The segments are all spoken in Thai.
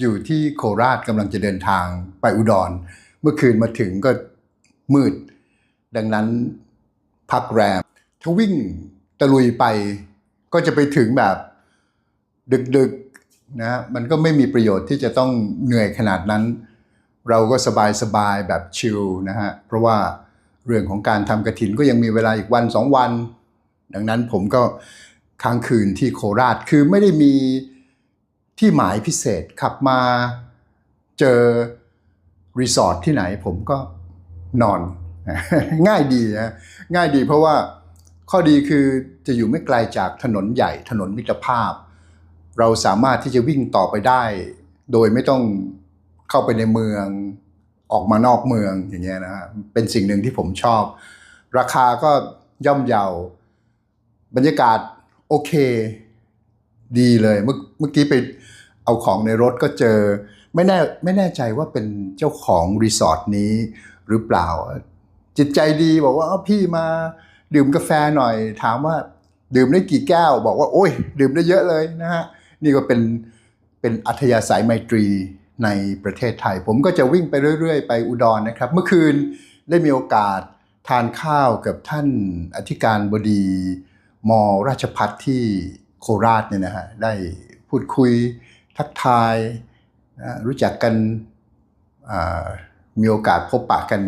อยู่ที่โคราชกำลังจะเดินทางไปอุดร เมื่อคืนมาถึงก็มืด ดังนั้นพักแรม ถ้าวิ่งตะลุยไปก็จะไปถึงแบบดึกๆนะมันก็ไม่มีประโยชน์ที่จะต้องเหนื่อยขนาดนั้น เราก็สบายๆแบบชิลนะฮะเพราะว่าเรื่องของการทำกระถินก็ยังมีเวลาอีกวันสองวัน ดังนั้นผมก็ค้างคืนที่โคราชคือไม่ได้มี ที่หมายพิเศษขับมาเจอรีสอร์ทที่ไหนผมก็นอน ง่ายดีนะง่ายดีเพราะว่าข้อดีคือจะอยู่ไม่ไกลจากถนนใหญ่ถนนมิตรภาพ เราสามารถที่จะวิ่งต่อไปได้ โดยไม่ต้องเข้าไปในเมืองออกมานอกเมืองอย่างเงี้ยนะฮะเป็นสิ่งหนึ่งที่ผมชอบ ราคาก็ย่อมเยา บรรยากาศโอเค ดีเลยเมื่อเมื่อกี้ไปเอาของในรถก็เจอ ไม่แน่ไม่แน่ใจว่าเป็นเจ้าของรีสอร์ทนี้หรือเปล่า จิตใจดีบอกว่าพี่มาดื่มกาแฟหน่อย ถามว่าดื่มได้กี่แก้ว บอกว่า โอ้ย ดื่มได้เยอะเลยนะฮะนี่ก็เป็นเป็นอัธยาศัยไมตรีในประเทศไทย ผมก็จะวิ่งไปเรื่อย ๆ ไปอุดรนะครับ เมื่อคืนได้มีโอกาสทานข้าวกับท่านอธิการบดีมราชพัฒที่ โคราชเนี่ยนะฮะได้พูดคุยทักทายนะรู้จักกันมีโอกาสพบปะกัน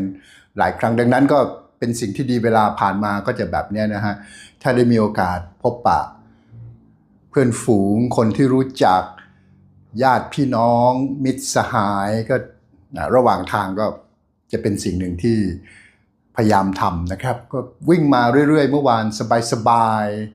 หลายครั้งดังนั้นก็เป็นสิ่งที่ดีเวลาผ่านมาก็จะแบบนี้นะฮะถ้าได้มีโอกาสพบปะ เพื่อนฝูงคนที่รู้จักญาติพี่น้อง มิตรสหายก็ระหว่างทางก็จะเป็นสิ่งหนึ่งที่พยายามทำนะครับ ก็วิ่งมาเรื่อยๆ เมื่อวานสบายๆ